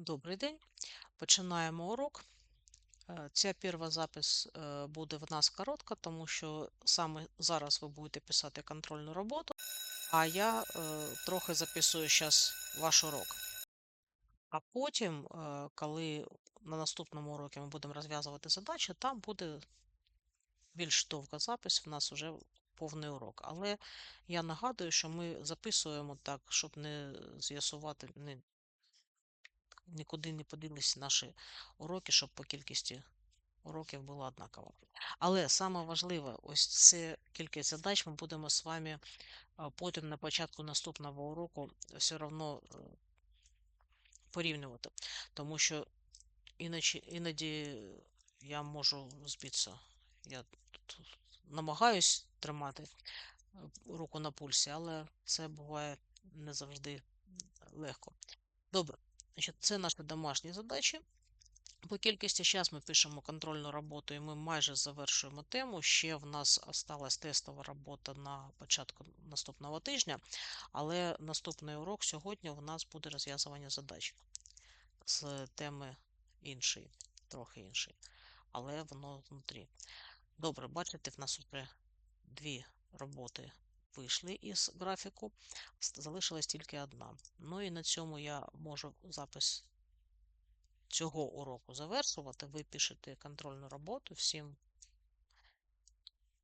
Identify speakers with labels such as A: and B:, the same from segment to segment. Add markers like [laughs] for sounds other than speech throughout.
A: Добрий день. Починаємо урок. Е, Ця перша запис е, буде в нас коротка, тому що саме зараз ви будете писати контрольну роботу, а я е, трохи записую зараз ваш урок. А потім, коли на наступному уроці ми будемо розв'язувати задачі, там буде більш довга запис, в нас вже повний урок. Але я нагадую, що ми записуємо так, щоб не з'ясувати, нікуди не поділися наші уроки, щоб по кількості уроків було однаково. Але саме важливе, ось це кількість задач ми будемо з вами потім на початку наступного уроку все одно е, порівнювати. Тому що іноді, іноді я можу збитися. Я тут намагаюсь тримати е, руку на пульсі, але це буває не завжди легко. Добре, значить, це наші домашні задачі. По кількості зараз ми пишемо контрольну роботу і ми майже завершуємо тему. Ще в нас осталась тестова робота на початку наступного тижня, але наступний урок сьогодні у нас буде розв'язування задач з теми іншої, трохи іншої, але воно внутрі. Добре, бачите, в нас вже дві роботи вийшли із графіку, залишилась тільки одна. Ну і на цьому я можу запис цього уроку завершувати. Ви пишете контрольну роботу всім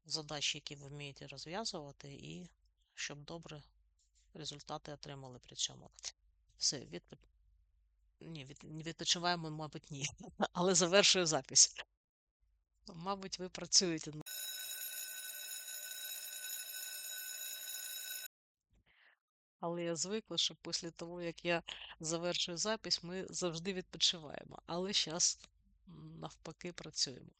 A: задачі, які ви вмієте розв'язувати, і щоб добре результати отримали при цьому. Все, відпо... ні, від... відпочиваємо, мабуть, ні. [laughs] Але завершую запись. Мабуть, ви працюєте. Але я звикла, що після того, як я завершую запись, ми завжди відпочиваємо. Але зараз навпаки працюємо.